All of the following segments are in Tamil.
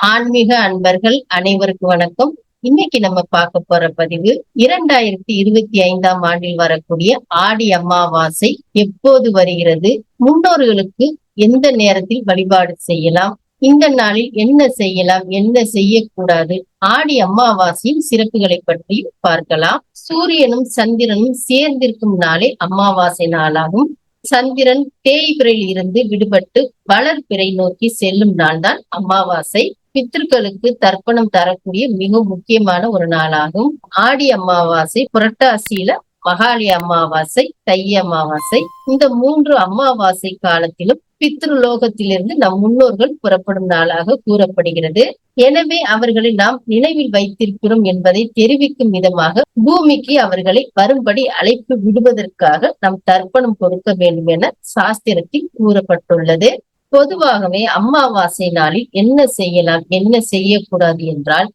ஆன்மீக அன்பர்கள் அனைவருக்கும் வணக்கம். இன்னைக்கு நம்ம பார்க்க போற பதிவு இரண்டாயிரத்தி இருபத்தி ஐந்தாம் ஆண்டில் வரக்கூடிய ஆடி அமாவாசை எப்போது வருகிறது? முன்னோர்களுக்கு எந்த நேரத்தில் வழிபாடு செய்யலாம்? இந்த நாளில் என்ன செய்யலாம்? என்ன செய்யக்கூடாது? ஆடி அமாவாசையின் சிறப்புகளை பற்றி பார்க்கலாம். சூரியனும் சந்திரனும் சேர்ந்திருக்கும் நாளே அமாவாசை நாளாகும். சந்திரன் தேய்பிரையில் இருந்து விடுபட்டு வளர்பிறை நோக்கி செல்லும் நாள்தான் அமாவாசை. பித்திருக்களுக்கு தர்ப்பணம் தரக்கூடிய மிக முக்கியமான ஒரு நாளாகும். ஆடி அமாவாசை புரட்டாசியில மகாளி அமாவாசை தை அமாவாசை. இந்த மூன்று அமாவாசை காலத்திலும் பித்ருலோகத்திலிருந்து நம் முன்னோர்கள் புறப்படும் நாளாக கூறப்படுகிறது. எனவே அவர்களை நாம் நினைவில் வைத்திருக்கிறோம் என்பதை தெரிவிக்கும் விதமாக பூமிக்கு அவர்களை வரும்படி அழைப்பு விடுவதற்காக நாம் தர்ப்பணம் கொடுக்க வேண்டும் என சாஸ்திரத்தில் கூறப்பட்டுள்ளது. பொதுவாகவே அமாவாசை நாளில் என்ன செய்யலாம் என்ன செய்யக்கூடாது என்றால்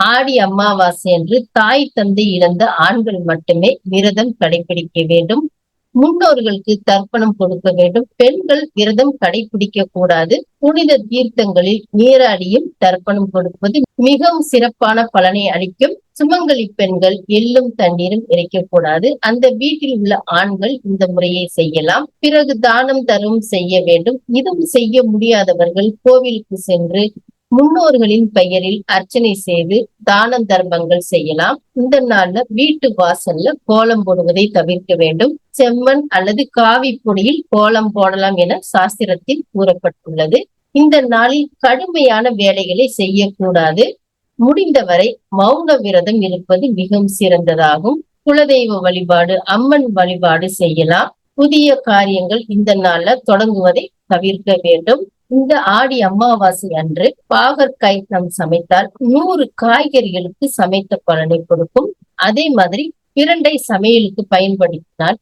ஆடி அம்மாவாசை என்று தாய் தந்தை இழந்த ஆண்கள் மட்டுமே விரதம் கடைபிடிக்க வேண்டும். முன்னோர்களுக்கு தர்ப்பணம் கொடுக்க வேண்டும். பெண்கள் விரதம் கடைபிடிக்க கூடாது. புனித தீர்த்தங்களில் நீராடியும் தர்ப்பணம் கொடுப்பது மிகவும் சிறப்பான பலனை அளிக்கும். சுமங்கலி பெண்கள் எள்ளும் தண்ணீரும் இறைக்கக்கூடாது அந்த வீட்டில் உள்ள ஆண்கள் இந்த முறையை செய்யலாம். பிறகு தானம் தரும் செய்ய வேண்டும். இதுவும் செய்ய முடியாதவர்கள் கோவிலுக்கு சென்று முன்னோர்களின் பெயரில் அர்ச்சனை செய்து தான தர்மங்கள் செய்யலாம். இந்த நாள்ல வீட்டு வாசல்ல கோலம் போடுவதை தவிர்க்க வேண்டும். செம்மண் அல்லது காவி பொடியில் கோலம் போடலாம் என சாஸ்திரத்தில் கூறப்பட்டுள்ளது. இந்த நாளில் கடுமையான வேலைகளை செய்யக்கூடாது. முடிந்தவரை மௌன விரதம் இருப்பது மிகவும் சிறந்ததாகும். குலதெய்வ வழிபாடு அம்மன் வழிபாடு செய்யலாம். புதிய காரியங்கள் இந்த நாள்ல தொடங்குவதை தவிர்க்க வேண்டும். இந்த ஆடி அமாவாசை அன்று பாகற்காய் நாம் சமைத்தால் நூறு காய்கறிகளுக்கு சமைத்த பலனை கொடுக்கும். அதே மாதிரி பிரண்டை சமையலுக்கு பயன்படுத்தினால்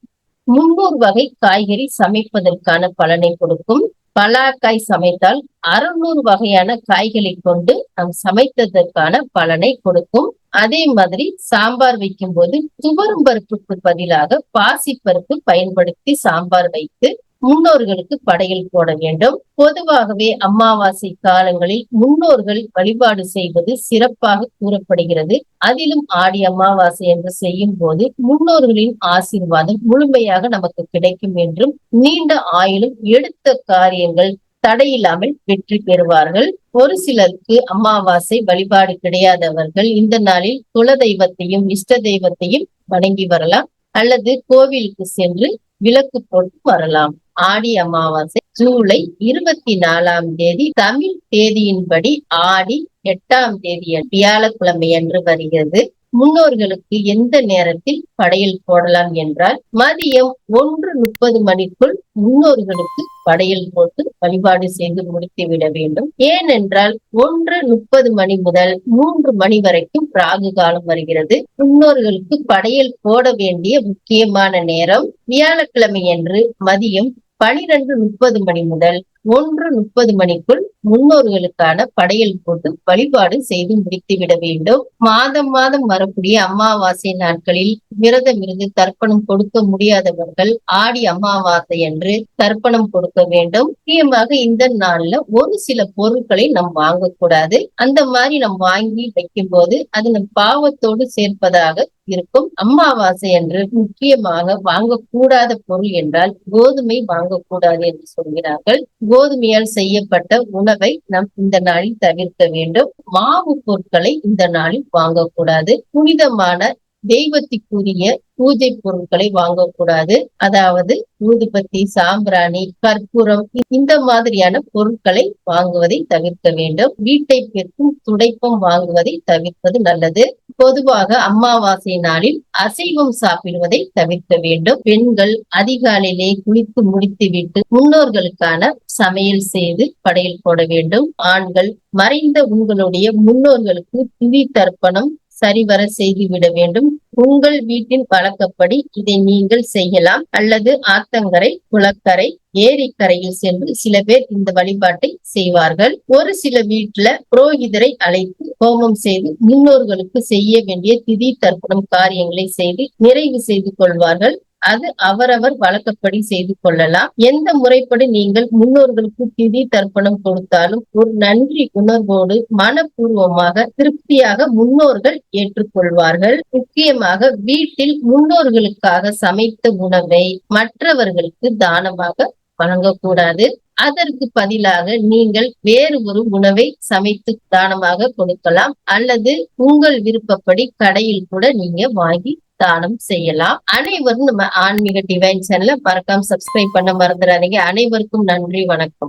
முன்னூறு வகை காய்கறி சமைப்பதற்கான பலனை கொடுக்கும். பலாக்காய் சமைத்தால் அறுநூறு வகையான காய்களை கொண்டு நாம் சமைத்ததற்கான பலனை கொடுக்கும். அதே மாதிரி சாம்பார் வைக்கும் போது துவரும் பருப்புக்கு பதிலாக பாசி பருப்பு பயன்படுத்தி சாம்பார் வைத்து முன்னோர்களுக்கு படையல் போட வேண்டும். பொதுவாகவே அமாவாசை காலங்களில் முன்னோர்கள் வழிபாடு செய்வது சிறப்பாக கூறப்படுகிறது. அதிலும் ஆடி அமாவாசை என்று செய்யும் போது முன்னோர்களின் ஆசீர்வாதம் முழுமையாக நமக்கு கிடைக்கும் என்றும் நீண்ட ஆயுளும் எடுத்த காரியங்கள் தடையில்லாமல் வெற்றி பெறுவார்கள். ஒரு சிலருக்கு அமாவாசை வழிபாடு கிடையாதவர்கள் இந்த நாளில் குல தெய்வத்தையும் இஷ்ட தெய்வத்தையும் வணங்கி வரலாம். அல்லது கோவிலுக்கு சென்று விளக்கு போட்டு வரலாம். ஆடி அமாவாசை ஜூலை இருபத்தி நாலாம் தேதி தமிழ் தேதியின்படி ஆடி எட்டாம் தேதி வியாழக்கிழமை அன்று வருகிறது. முன்னோர்களுக்கு எந்த நேரத்தில் படையல் போடலாம் என்றால் மதியம் ஒன்று முப்பது மணிக்குள் முன்னோர்களுக்கு படையல் போட்டு வழிபாடு செய்து முடித்து விட வேண்டும். ஏனென்றால் ஒன்று முப்பது மணி முதல் மூன்று மணி வரைக்கும் ராகு காலம் வருகிறது. முன்னோர்களுக்கு படையல் போட வேண்டிய முக்கியமான நேரம் வியாழக்கிழமை என்று மதியம் பனிரெண்டு முப்பது மணி முதல் ஒன்று முப்பது மணிக்குள் முன்னோர்களுக்கான படையல் போட்டு வழிபாடு செய்து முடித்து விட வேண்டும். மாதம் மாதம் வரக்கூடிய அமாவாசை நாட்களில் விரதம் இருந்து தர்ப்பணம் கொடுக்க முடியாதவர்கள் ஆடி அமாவாசை என்று தர்ப்பணம் கொடுக்க வேண்டும். முக்கியமாக இந்த நாள்ல ஒரு சில பொருட்களை நாம் வாங்கக்கூடாது. அந்த மாதிரி நாம் வாங்கி வைக்கும் போது அது நம் பாவத்தோடு சேர்ப்பதாக இருக்கும். அம்மாவாசை என்று முக்கியமாக வாங்கக்கூடாத பொருள் என்றால் கோதுமை வாங்கக்கூடாது என்று சொல்கிறார்கள். கோதுமையால் செய்யப்பட்ட உணவை நாம் இந்த நாளில் தவிர்க்க வேண்டும். மாவு பொருட்களை இந்த நாளில் வாங்கக்கூடாது. புனிதமான தெய்வத்திற்குரிய பூஜை பொருட்களை வாங்கக்கூடாது. அதாவது ஊதுபத்தி சாம்பிராணி கற்பூரம் இந்த மாதிரியான பொருட்களை வாங்குவதை தவிர்க்க வேண்டும். வீட்டை பெருக்கும் துடைப்பம் வாங்குவதை தவிர்ப்பது நல்லது. பொதுவாக அமாவாசை நாளில் அசைவம் சாப்பிடுவதை தவிர்க்க வேண்டும். பெண்கள் அதிகாலையிலே குளித்து முடித்துவிட்டு முன்னோர்களுக்கான சமையல் செய்து படையல் போட வேண்டும். ஆண்கள் மறைந்த உங்களுடைய முன்னோர்களுக்கு திவி தர்ப்பணம் சரிவர செய்துவிட வேண்டும். உங்கள் வீட்டின் வழக்கப்படி இதை நீங்கள் செய்யலாம். அல்லது ஆத்தங்கரை குளக்கரை ஏரிக்கரையில் சென்று சில பேர் இந்த வழிபாட்டை செய்வார்கள். ஒரு சில வீட்டுல புரோகிதரை அழைத்து ஹோமம் செய்து முன்னோர்களுக்கு செய்ய வேண்டிய திதி தர்ப்பணம் காரியங்களை செய்து நிறைவு செய்து கொள்வார்கள். அது அவரவர் வழக்கப்படி செய்து கொள்ளலாம். எந்த முறைப்படி நீங்கள் முன்னோர்களுக்கு திதி தர்ப்பணம் கொடுத்தாலும் ஒரு நன்றி உணர்வோடு மனப்பூர்வமாக திருப்தியாக முன்னோர்கள் ஏற்றுக்கொள்வார்கள். முக்கியமாக வீட்டில் முன்னோர்களுக்காக சமைத்த உணவை மற்றவர்களுக்கு தானமாக வழங்கக்கூடாது. அதற்கு பதிலாக நீங்கள் வேறு ஒரு உணவை சமைத்து தானமாக கொடுக்கலாம். அல்லது உங்கள் விருப்பப்படி கடையில் கூட நீங்க வாங்கி தானம் செய்யலாம். அனைவரும் நம்ம ஆன்மீக டிவைன் சேனல மறக்காம சப்ஸ்கிரைப் பண்ண மறந்துடாதீங்க. அனைவருக்கும் நன்றி வணக்கம்.